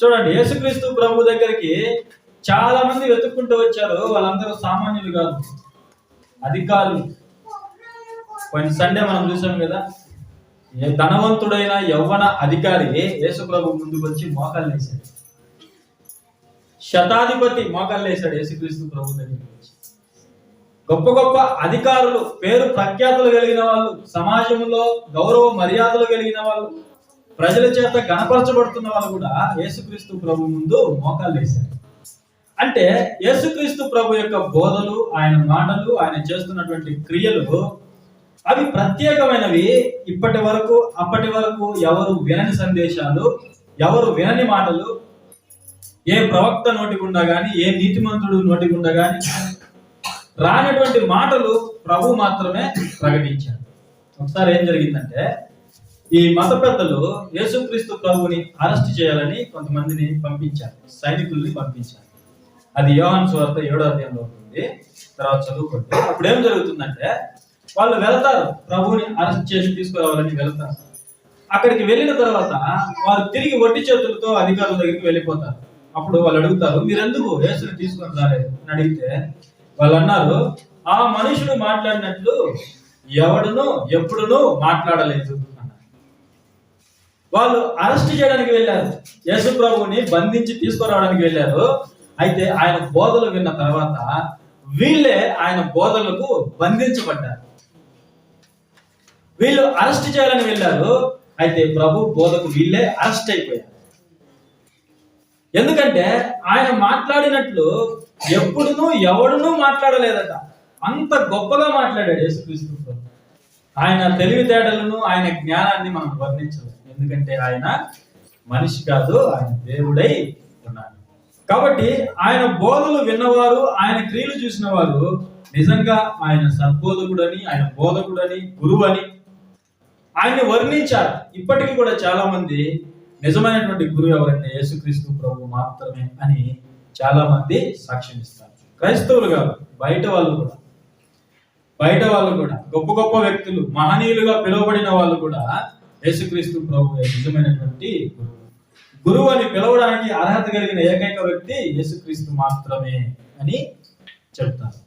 చూడండి యేసుక్రీస్తు ప్రభు దగ్గరికి చాలా మంది వెతుక్కుంటూ వచ్చారు. వాళ్ళందరూ సామాన్యులు కాదు అధికారులు. కొన్ని సండే మనం చూసాం కదా ఏ ధనవంతుడైన యవ్వన అధికారి యేసు ప్రభు ముందుకు వచ్చి మోకాలు వేశాడు. శతాధిపతి మోకాలు వేశాడు యేసుక్రీస్తు ప్రభు దగ్గరికి వచ్చి. గొప్ప గొప్ప అధికారులు పేరు ప్రఖ్యాతులు కలిగిన వాళ్ళు సమాజంలో గౌరవ మర్యాదలు కలిగిన వాళ్ళు ప్రజల చేత గణపరచబడుతున్న వాళ్ళు కూడా యేసుక్రీస్తు ప్రభు ముందు మోకాలు వేశారు. అంటే యేసుక్రీస్తు ప్రభు యొక్క బోధలు ఆయన మాటలు ఆయన చేస్తున్నటువంటి క్రియలు అవి ప్రత్యేకమైనవి. ఇప్పటి వరకు అప్పటి వరకు ఎవరు వినని సందేశాలు ఎవరు వినని మాటలు ఏ ప్రవక్త నోటి గుండా గాని ఏ నీతిమంతుడు నోటి గుండా గాని రానటువంటి మాటలు ప్రభు మాత్రమే ప్రకటించారు. ఒకసారి ఏం జరిగిందంటే ఈ మత పెద్దలు యేసుక్రీస్తు ప్రభుని అరెస్ట్ చేయాలని కొంతమందిని పంపించారు. సైనికుల్ని పంపించారు. అది యోహాన్ స్వార్త ఏడో అధ్యాయంలో ఉంటుంది తర్వాత చదువుకుంటే అప్పుడు ఏం జరుగుతుందంటే వాళ్ళు వెళ్తారు. ప్రభుని అరెస్ట్ చేసి తీసుకురావాలని వెళ్తారు. అక్కడికి వెళ్ళిన తర్వాత వారు తిరిగి వడ్డీ చేతులతో అధికారుల దగ్గరికి వెళ్ళిపోతారు. అప్పుడు వాళ్ళు అడుగుతారు మీరెందుకు యేసుని తీసుకొని రాలేదు? అని అడిగితే వాళ్ళు అన్నారు ఆ మనుషుడు మాట్లాడినట్లు ఎవడును ఎప్పుడునూ మాట్లాడలేదు. వాళ్ళు అరెస్ట్ చేయడానికి వెళ్ళారు. యేసు ప్రభుని బంధించి తీసుకురావడానికి వెళ్ళారు. అయితే ఆయన బోధలు విన్న తర్వాత వీళ్ళే ఆయన బోధలకు బంధించబడ్డారు. వీళ్ళు అరెస్ట్ చేయాలని వెళ్ళారు. అయితే ప్రభు బోధకు వీళ్ళే అరెస్ట్ అయిపోయారు. ఎందుకంటే ఆయన మాట్లాడినట్లు ఎప్పుడునూ ఎవడునూ మాట్లాడలేదట. అంత గొప్పగా మాట్లాడాడు యేసుక్రీస్తు ప్రభు. ఆయన తెలివితేటలను ఆయన జ్ఞానాన్ని మనం వర్ణించవచ్చు ఎందుకంటే ఆయన మనిషి కాదు ఆయన దేవుడై ఉన్నాడు. కాబట్టి ఆయన బోధలు విన్నవారు ఆయన క్రియలు చూసిన వారు నిజంగా ఆయన సద్బోధకుడని ఆయన బోధకుడని గురువు అని ఆయన్ని వర్ణించారు. ఇప్పటికీ కూడా చాలా మంది నిజమైనటువంటి గురువు ఎవరంటే యేసుక్రీస్తు ప్రభు మాత్రమే అని చాలా మంది సాక్ష్యం ఇస్తారు. క్రైస్తవులు కాదు బయట వాళ్ళు కూడా. బయట వాళ్ళు కూడా గొప్ప గొప్ప వ్యక్తులు మహనీయులుగా పిలువబడిన వాళ్ళు కూడా యేసుక్రీస్తు ప్రభు నిజమైనటువంటి గురువు. గురువు అని పిలవడానికి అర్హత కలిగిన ఏకైక వ్యక్తి యేసుక్రీస్తు మాత్రమే అని చెప్తారు.